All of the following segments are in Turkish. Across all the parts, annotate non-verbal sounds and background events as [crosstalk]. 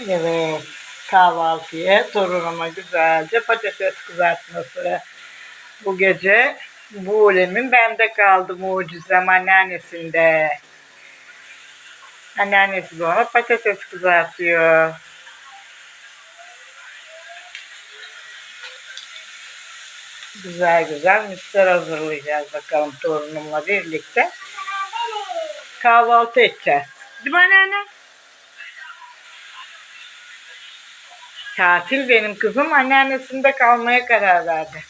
Evet. Kahvaltıya torunuma güzelce patates kızartması. Bu gece bu ulemin bende kaldı mucizem anneannesinde. Anneannesi de ona patates kızartıyor. Güzel güzel misler hazırlayacağız bakalım torunumla birlikte. Kahvaltı edeceğiz. Değil mi anneanne? Tatil benim kızım anneannesinde kalmaya karar verdi.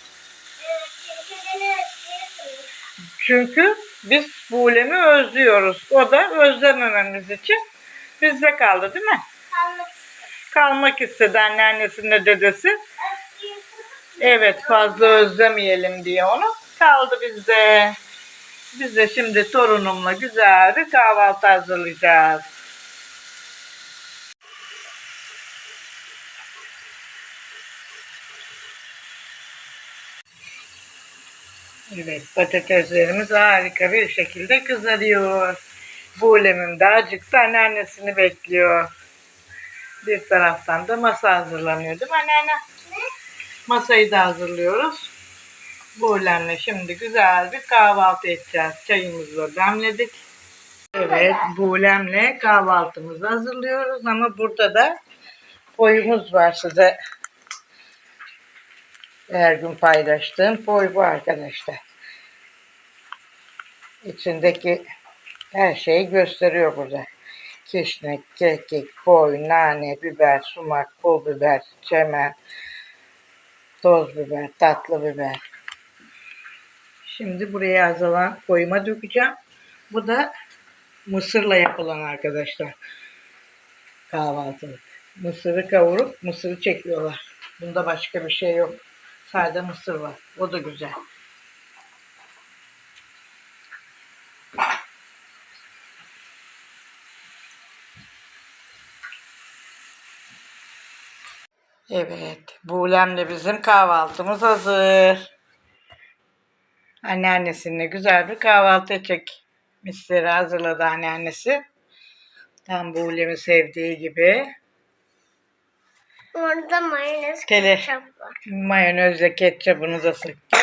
Çünkü biz Bulem'i özlüyoruz. O da özlemememiz için bizde kaldı değil mi? Kalmak istedi anneannesinde dedesi. Evet fazla özlemeyelim diye onu. Kaldı bizde. Biz de şimdi torunumla güzel bir kahvaltı hazırlayacağız. Evet patateslerimiz harika bir şekilde kızarıyor. Buğulemim de acıktı anneannesini bekliyor. Bir taraftan da masa hazırlanıyor değil mi anneanne? Masayı da hazırlıyoruz. Buğulemle şimdi güzel bir kahvaltı edeceğiz. Çayımızı da demledik. Evet buğulemle kahvaltımızı hazırlıyoruz ama burada da koyumuz var size her gün paylaştığım boy bu arkadaşlar. İçindeki her şeyi gösteriyor burada. Kişnik, kekik, boy, nane, biber, sumak, pul biber, çemen, toz biber, tatlı biber. Şimdi buraya azalan koyuma dökeceğim. Bu da mısırla yapılan arkadaşlar. Kahvaltılık. Mısırı kavurup mısırı çekiyorlar. Bunda başka bir şey yok. Sade mısır var. O da güzel. Evet. Buğlemle bizim kahvaltımız hazır. Anneannesinle güzel bir kahvaltı edecek. Misleri hazırladı anneannesi. Tam Buğlem'in sevdiği gibi. Orada mayonez Tele. ketçap var. Mayonezle ketçapını da sıktı.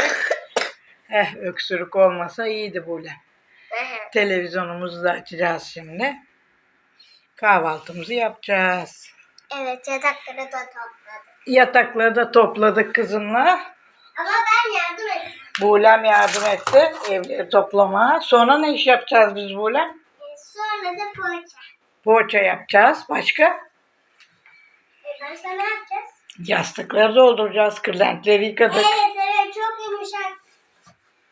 [laughs] eh öksürük olmasa iyiydi Buğlem. Evet. Televizyonumuzu da açacağız şimdi. Kahvaltımızı yapacağız. Evet yatakları da topladım. Yatakları da topladık kızımla. Ama ben yardım ettim. Buğlem yardım etti evleri toplama. Sonra ne iş yapacağız biz Buğlem? Ee, sonra da poğaça. Poğaça yapacağız. Başka? Başka ne yapacağız? Yastıkları dolduracağız. Kırlentleri yıkadık. Evet evet çok yumuşak.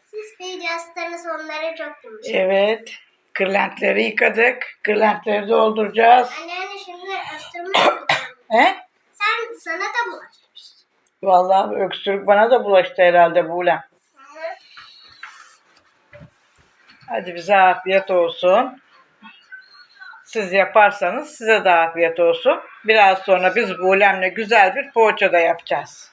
Siz bir yastığınız onları çok yumuşak. Evet. Kırlentleri yıkadık. Kırlentleri dolduracağız. Anneanne şimdi östürme He? Sen sana da bulaşmış. Vallahi öksürük bana da bulaştı herhalde Buğlem. Hadi bize afiyet olsun. Siz yaparsanız size de afiyet olsun. Biraz sonra biz Buğlem'le güzel bir poğaça da yapacağız.